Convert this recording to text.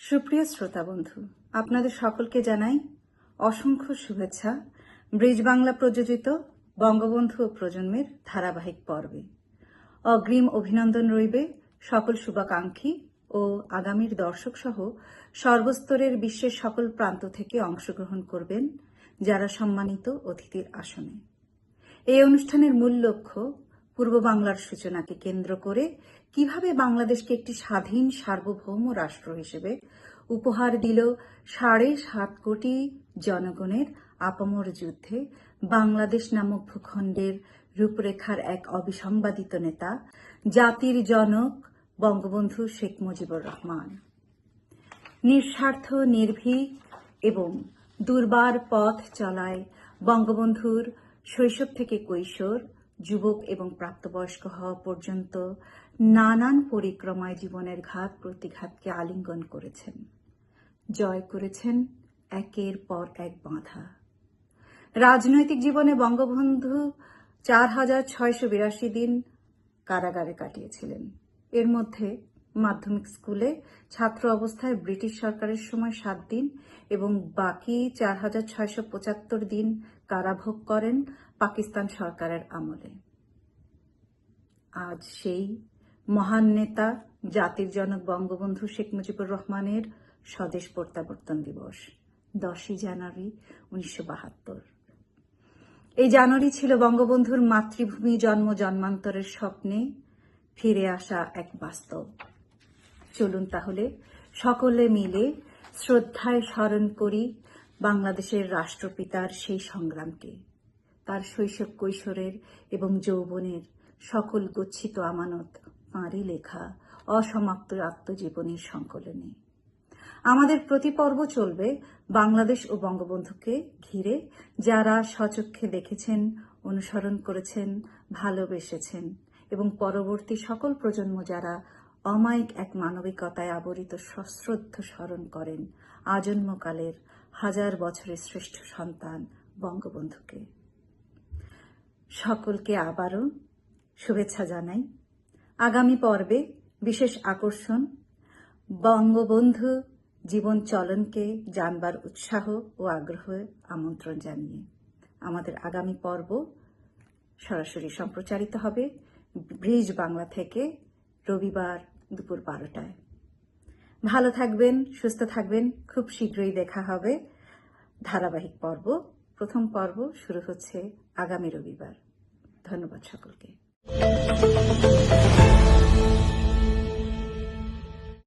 সুপ্রিয় শ্রোতা বন্ধু, আপনাদের সকলকে জানাই অসংখ্য শুভেচ্ছা। ব্রিজ বাংলা প্রযোজিত বঙ্গবন্ধু ও প্রজন্মের ধারাবাহিক পর্বে। অগ্রিম অভিনন্দন রইবে সকল শুভাকাঙ্ক্ষী ও আগামীর দর্শক সহ সর্বস্তরের বিশ্বের সকল প্রান্ত থেকে অংশগ্রহণ করবেন যারা সম্মানিত অতিথির আসনে। এই অনুষ্ঠানের মূল লক্ষ্য পূর্ব বাংলার সূচনাকে কেন্দ্র করে কীভাবে বাংলাদেশকে একটি স্বাধীন সার্বভৌম রাষ্ট্র হিসেবে উপহার দিল সাড়ে সাত কোটি জনগণের আপামর যুদ্ধে বাংলাদেশ নামক ভূখণ্ডের রূপরেখার এক অবিসংবাদিত নেতা, জাতির জনক বঙ্গবন্ধু শেখ মুজিবুর রহমান। নিঃস্বার্থ, নির্ভীক এবং দুর্বার পথ চলায় বঙ্গবন্ধুর শৈশব থেকে কৈশোর যুবক এবং প্রাপ্তবয়স্ক হওয়া পর্যন্ত নানান পরিক্রমায় জীবনের ঘাত প্রতিঘাতকে আলিঙ্গন করেছেন। জয় করেছেন একের পর এক বাধা। রাজনৈতিক জীবনে বঙ্গবন্ধু চার হাজার ছয়শো বিরাশি দিন কারাগারে কাটিয়েছিলেন। এর মধ্যে মাধ্যমিক স্কুলে ছাত্র অবস্থায় ব্রিটিশ সরকারের সময় সাত দিন এবং বাকি চার হাজার ছয়শো পঁচাত্তর দিন কারাভোগ করেন পাকিস্তান সরকারের আমলে। আজ সেই মহান নেতা, জাতির জনক বঙ্গবন্ধু শেখ মুজিবুর রহমানের স্বদেশ প্রত্যাবর্তন দিবস, দশই জানুয়ারি উনিশশো বাহাত্তর। এই জানুয়ারি ছিল বঙ্গবন্ধুর মাতৃভূমি জন্ম জন্মান্তরের স্বপ্নে ফিরে আসা এক বাস্তব। চলুন তাহলে সকলে মিলে শ্রদ্ধায় স্মরণ করি বাংলাদেশের রাষ্ট্রপিতার সেই সংগ্রামকে। তার শৈশব কৈশোরের এবং যৌবনের সকল গচ্ছিত আমানত তাঁরই লেখা অসমাপ্ত আত্মজীবনীর সংকলনে। আমাদের প্রতি পর্ব চলবে বাংলাদেশ ও বঙ্গবন্ধুকে ঘিরে, যারা সচক্ষে দেখেছেন, অনুসরণ করেছেন, ভালোবেসেছেন এবং পরবর্তী সকল প্রজন্ম যারা অমায়িক এক মানবিকতায় আবরিত সশ্রদ্ধ স্মরণ করেন আজন্মকালের হাজার বছরের শ্রেষ্ঠ সন্তান বঙ্গবন্ধুকে। সকলকে আবারও শুভেচ্ছা জানাই। আগামী পর্বে বিশেষ আকর্ষণ, বঙ্গবন্ধু জীবন চলনকে জানবার উৎসাহ ও আগ্রহ আমন্ত্রণ জানিয়ে আমাদের আগামী পর্ব সরাসরি সম্প্রচারিত হবে ব্রিজ বাংলা থেকে রবিবার দুপুর বারোটায়। ভালো থাকবেন, সুস্থ থাকবেন। খুব শীঘ্রই দেখা হবে। ধারাবাহিক পর্ব, প্রথম পর্ব শুরু হচ্ছে আগামী রবিবার। ধন্যবাদ সকলকে।